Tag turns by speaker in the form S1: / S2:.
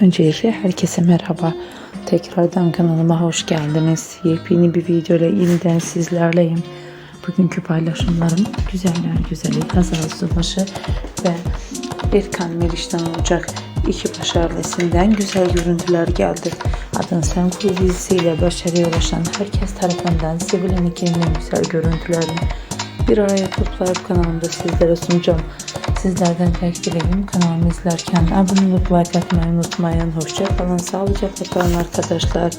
S1: Öncelikle herkese merhaba. Tekrardan kanalıma hoş geldiniz. Yepyeni bir video ile yeniden sizlerleyim. Bugünkü paylaşımlarım güzeller güzeli Hazal Subaşı ve Erkan Meriç'ten olacak. İki baş güzel görüntüler geldi. Adın Sen Kur dizisiyle başarıya ulaşan herkes tarafından sevilen ikilinin güzel görüntülerini bir araya toplayıp kanalımda sizlere sunacağım. Sizlerden tek dileğim kanalımı izlerken abone olup like atmayı unutmayın. Hoşça kalın, sağlıcakla kalın arkadaşlar.